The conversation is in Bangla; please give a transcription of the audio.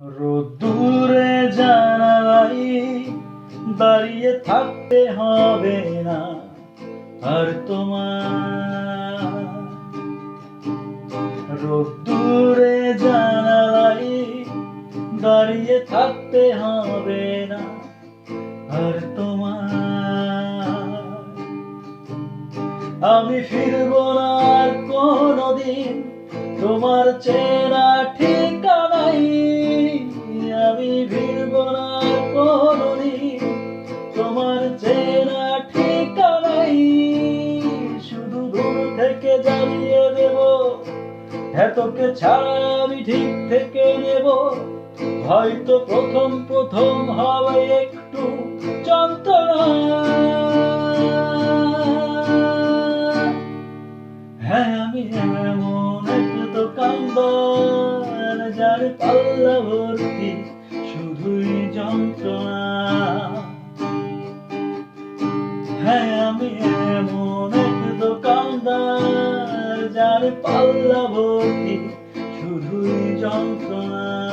রোদ্দুরে জানালাই দাঁড়িয়ে থাকতে হবে না আর তোমার। রোদ্দুরে জানালাই দাঁড়িয়ে থাকতে হবে না আর তোমার। আমি ফিরবো না আর কোনোদিন, তোমার চেনা ঠিকানাই তোমার চেনা ঠিকানাই। শুধু দূর থেকে জ্বালিয়ে দেব, এতকে ছাড়া আমি ঠিক থেকে নেব। হয়তো প্রথম প্রথম হবে একটু যন্ত্রণা। হ্যাঁ আমি এমন এক দোকানদার যার পাল্লা ভর্তি শুধুই যন্ত্রণা। হ্যাঁ আমি এমন এক দোকানদার যার পাল্লা ভর্তি শুধুই যন্ত্রণা।